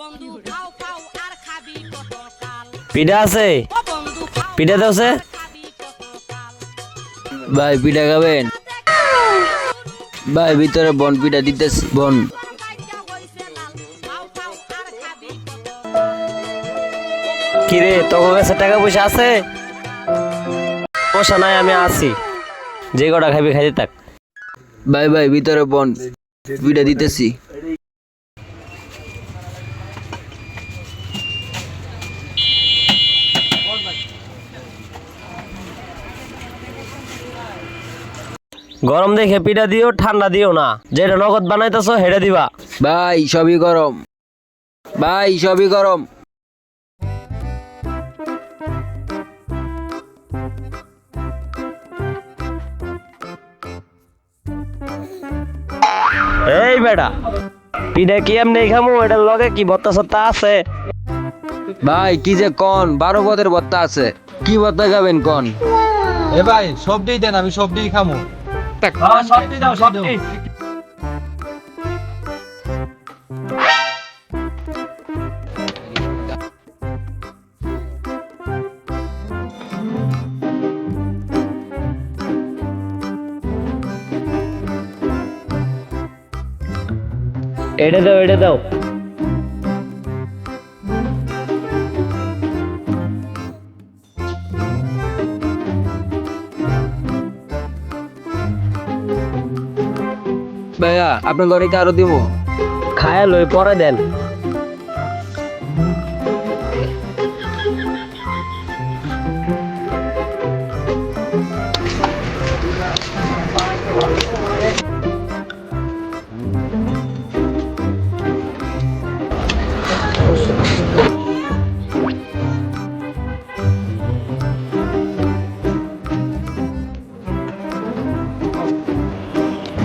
বন্ধু খাও খাও আর খাবি কতকাল পিঠা আছে? ও বন্ধু খাও পিঠা ভাই পিঠা খাবেন? ভাই ভিতরে বন পিঠা দিতেছি বন। কিরে তোর কাছে টাকা পয়সা আছে? পয়সা নাই আমি আছি। যে কটা খাবি খাইতে থাক। ভাই ভাই ভিতরে বন পিঠা দিতেছি। গরম দেখে পিঠা দিও ঠান্ডা দিও না। যেটা নগদ বানাইতেছো হেডে দিবা। ভাই সবই গরম। ভাই সবই গরম। এই বেটা পিঠা কি এমনি খামু? এটার লগে কি ভত্তা সত্তা আছে? ভাই কি যে কন? বারো পদের বত্তা আছে। কি বত্তা খাবেন কন? এ ভাই সবটাই দেন আমি সবটাই খামো। এটা দাও এটা দাও। ভাইয়া আপনার লরিকে আরও দিব খায়া লই পরে দেন।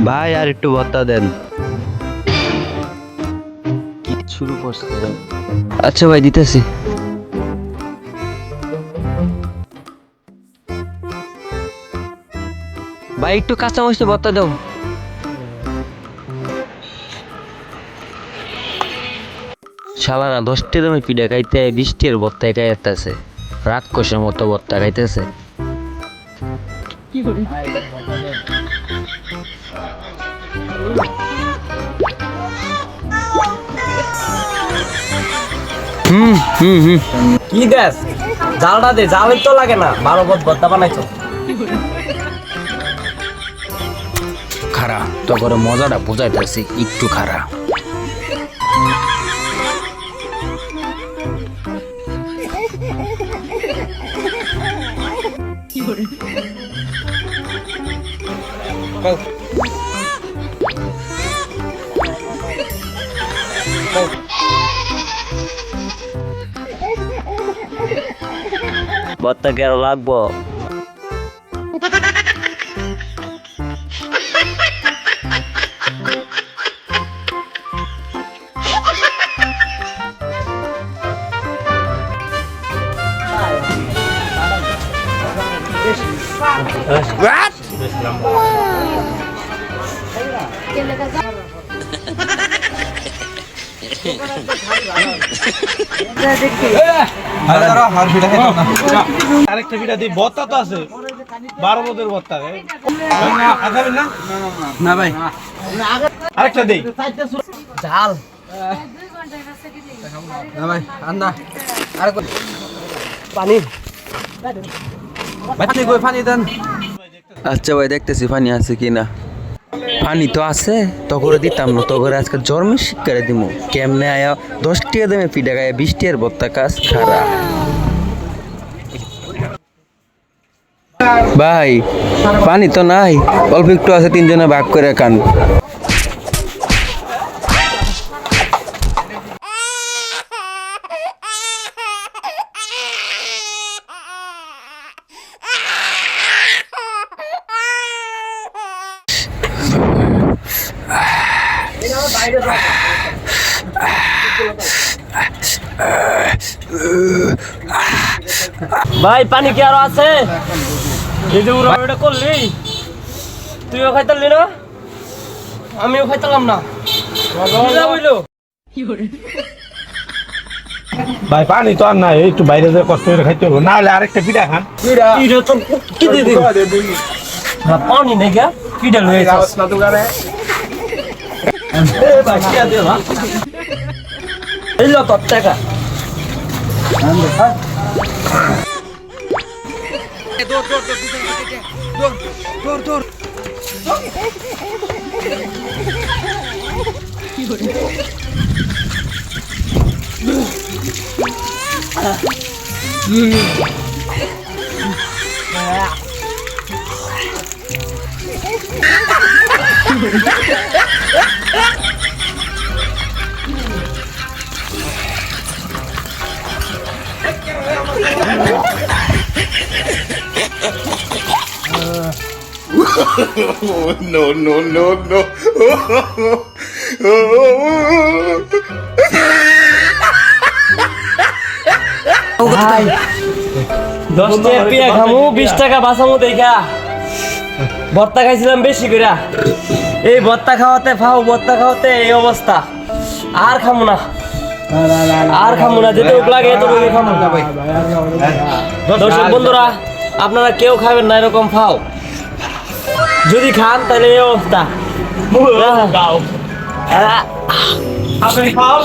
ভাই আর একটু ভত্তা দেন। শুরু করছে? আচ্ছা ভাই দিতেছি। ভাই একটু কাঁচা মরিচ বত্তা দাও। শালারা দশটি দামে পিঠা খাইতে বৃষ্টির বত্তায় খাইতেছে রাক্ষসের মতো বত্তা খাইতেছে। হুম হুম হুম। কি দেশ জালটা দে, জালের তো লাগে না। বারো বদ বত্তা বানাইছো। খারা তো করে মজাটা বুঝাইতেছি একটু খারা। কেন লাগবো আরে দাঁড়া হার পিঠা আরেকটা পিঠা দিই বত্তা তো আছে। বারো বোধের বত্তা। না না ভাই। আরেকটা দেই। জাল। না ভাই আন্না আর পানি। পানি দেন। আচ্ছা ভাই, দেখতেছি পানি আছে কি না পানি তো আছে, তগরে দিতাম না, তগরে আজকে জন্মের শিক্ষারে দিব কেমনে আয়া দশ টিয়া দামে পিঠা গায়ে বিশ টিয়ার বত্তা কাজ খারা। ভাই, পানি তো নাই, অল্প একটু আছে, তিনজনে ভাগ করে খান। ভাই পানি কি আরও আছে? এই যে উড়া উড়া করলি? তুইও খাইতালি না? আমিও খাইতালাম না। ভাই পানি তো আর নাই একটু বাইরে যে কষ্ট করে খাইতে হবে না হলে আরেকটা পিঠা খান। এটা তো না পানি নেই গা। কিটা লয়ে যাস। এ ভাই কি দে না এই লো কত টাকা ভাই। দশ টাকা পিয়া খামু বিশ টাকা বাঁচামু দেখা। ভর্তা খাইছিলাম বেশি করে এই বত্তা খাওয়াতে ফাও বত্তা খাওয়াতে এই অবস্থা। আর খামো না। আর খামো না যেতে লাগে এতটুকু খামো না ভাই দর্শক বন্ধুরা আপনারা কেউ খাবেন না এরকম ফাও যদি খান তাহলে এই অবস্থা। আপনি খাও।